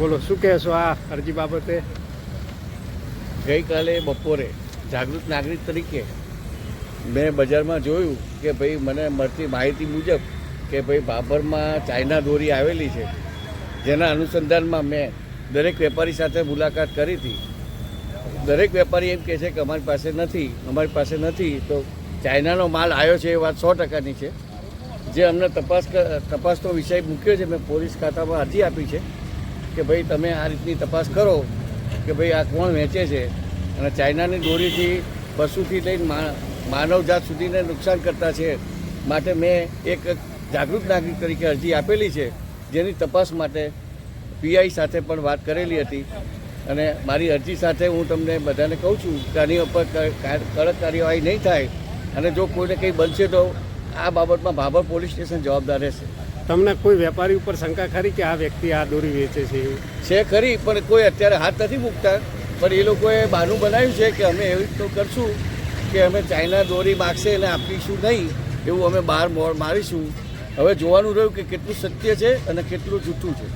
બોલો, શું કહેશો આ અરજી બાબતે? ગઈકાલે બપોરે જાગૃત નાગરિક તરીકે મેં બજારમાં જોયું કે ભાઈ મને મળતી માહિતી મુજબ કે ભાઈ બાબરમાં ચાઇના દોરી આવેલી છે. જેના અનુસંધાનમાં મેં દરેક વેપારી સાથે મુલાકાત કરી હતી. દરેક વેપારી એમ કહે છે કે અમારી પાસે નથી, અમારી પાસે નથી, તો ચાઇનાનો માલ આવ્યો છે એ વાત સો ટકાની છે. જે અમને તપાસ તપાસનો વિષય મૂક્યો છે, મેં પોલીસ ખાતામાં અરજી આપી છે. કે ભાઈ તમે આ રીતની તપાસ કરો કે ભાઈ આ કોણ વેચે છે? અને ચાઇનાની દોરીથી પશુથી લઈને માનવજાત સુધીને નુકસાન કરતા છે માટે મેં એક જાગૃત નાગરિક તરીકે અરજી આપેલી છે, જેની તપાસ માટે પીઆઈ સાથે પણ વાત કરેલી હતી. અને મારી અરજી સાથે હું તમને બધાને કહું છું કે આની ઉપર કડક કાર્યવાહી નહીં થાય. અને જો કોઈને કંઈ બનશે તો આ બાબતમાં ભાભર પોલીસ સ્ટેશન જવાબદાર રહેશે. તમને કોઈ વેપારી ઉપર શંકા ખરી કે આ વ્યક્તિ આ દોરી વેચે છે એવું? છે ખરી, પણ કોઈ અત્યારે હાથ નથી મૂકતા. પણ એ લોકોએ બહાનું બનાવ્યું છે કે અમે એવી તો કરશું કે અમે ચાઇના દોરી માગશે અને આપીશું નહીં, એવું અમે બહાર મોર મારીશું. હવે જોવાનું રહ્યું કે કેટલું સત્ય છે અને કેટલું જૂઠું છે.